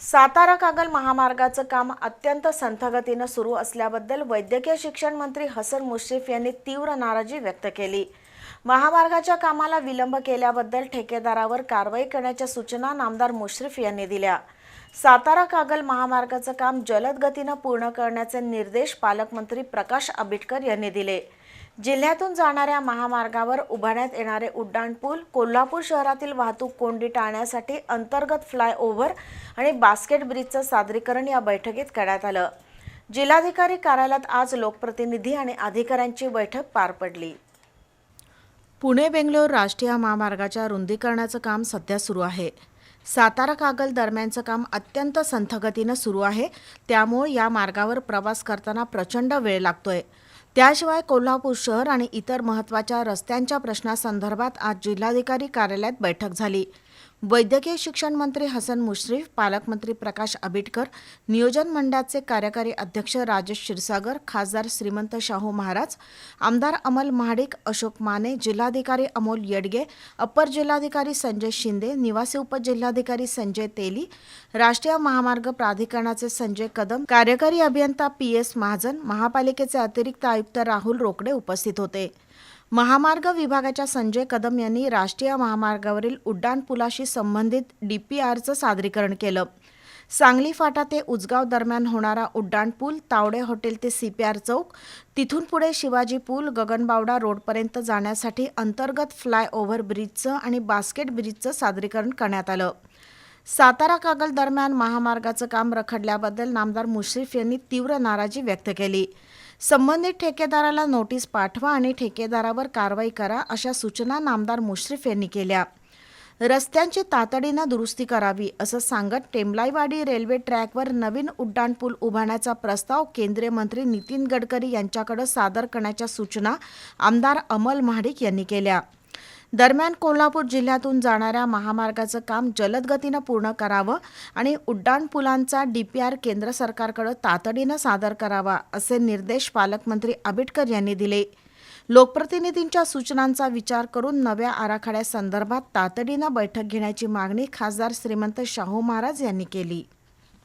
सातारा कागल महामार्गाचं काम अत्यंत संथगतीनं सुरू असल्याबद्दल वैद्यकीय शिक्षण मंत्री हसन मुश्रीफ यांनी तीव्र नाराजी व्यक्त केली. महामार्गाच्या कामाला विलंब केल्याबद्दल ठेकेदारावर कारवाई करण्याच्या सूचना नामदार मुश्रीफ यांनी दिल्या. सातारा कागल महामार्गाचं काम जलद गतीनं पूर्ण करण्याचे निर्देश पालकमंत्री प्रकाश आंबेडकर यांनी दिले. जिल्ह्यातून जाणाऱ्या महामार्गावर उभारण्यात येणारे उड्डाणपूल कोल्हापूर शहरातील वाहतूक कोंडी टाळण्यासाठी अंतर्गत फ्लायओव्हर आणि बास्केट ब्रिजचं सादरीकरण या बैठकीत करण्यात आलं. जिल्हाधिकारी कार्यालयात आज लोकप्रतिनिधी आणि अधिकाऱ्यांची बैठक पार पडली. पुणे बेंगलोर राष्ट्रीय महामार्गाच्या रुंदीकरणाचं काम सध्या सुरू आहे. सातारा कागल दरम्यानचं काम अत्यंत संथगतीनं सुरू आहे. त्यामुळे या मार्गावर प्रवास करताना प्रचंड वेळ लागतोय. त्याशिवाय कोल्हापूर शहर आणि इतर महत्त्वाच्या रस्त्यांच्या प्रश्नासंदर्भात आज जिल्हाधिकारी कार्यालयात बैठक झाली. वैद्यकीय शिक्षण मंत्री हसन मुश्रीफ पालकमंत्री प्रकाश आबिटकर नियोजन मंडळाचे कार्यकारी अध्यक्ष राजेश क्षीरसागर खासदार श्रीमंत शाहू महाराज आमदार अमल महाडिक अशोक माने जिल्हाधिकारी अमोल येडगे अपर जिल्हाधिकारी संजय शिंदे निवासी उपजिल्हाधिकारी संजय तेली राष्ट्रीय महामार्ग प्राधिकरणाचे संजय कदम कार्यकारी अभियंता पी एस महाजन महापालिकेचे अतिरिक्त आयुक्त राहुल रोकडे उपस्थित होते. महामार्ग विभागाच्या संजय कदम यांनी राष्ट्रीय महामार्गावरील उड्डाणपुलाशी संबंधित डीपीआरचं सादरीकरण केलं. सांगली फाटा ते उजगाव दरम्यान होणारा उड्डाणपूल तावडे हॉटेल ते सीपीआर चौक तिथून पुढे शिवाजी पूल गगनबावडा रोडपर्यंत जाण्यासाठी अंतर्गत फ्लायओव्हर ब्रिजचं आणि बास्केट ब्रिजचं सादरीकरण करण्यात आलं. सातारा कागल दरम्यान महामार्गाचं काम रखडल्याबद्दल नामदार मुश्रीफ यांनी तीव्र नाराजी व्यक्त केली. संबंधित ठेकेदाराला नोटीस पाठवा आणि ठेकेदारावर कारवाई करा अशा सूचना नामदार मुश्रीफ यांनी केल्या. रस्त्यांची तातडीनं दुरुस्ती करावी असं सांगत टेमलाईवाडी रेल्वे ट्रॅकवर नवीन उड्डाणपूल उभारण्याचा प्रस्ताव केंद्रीय मंत्री नितीन गडकरी यांच्याकडे सादर करण्याच्या सूचना आमदार अमल महाडिक यांनी केल्या. दरम्यान कोल्हापूर जिल्ह्यातून जाणाऱ्या महामार्गाचं काम जलद गतीनं पूर्ण करावं आणि उड्डाणपुलांचा डीपीआर केंद्र सरकारकडे तातडीनं सादर करावा असे निर्देश पालकमंत्री आबिटकर यांनी दिले. लोकप्रतिनिधींच्या सूचनांचा विचार करून नव्या आराखड्यासंदर्भात तातडीनं बैठक घेण्याची मागणी खासदार श्रीमंत शाहू महाराज यांनी केली.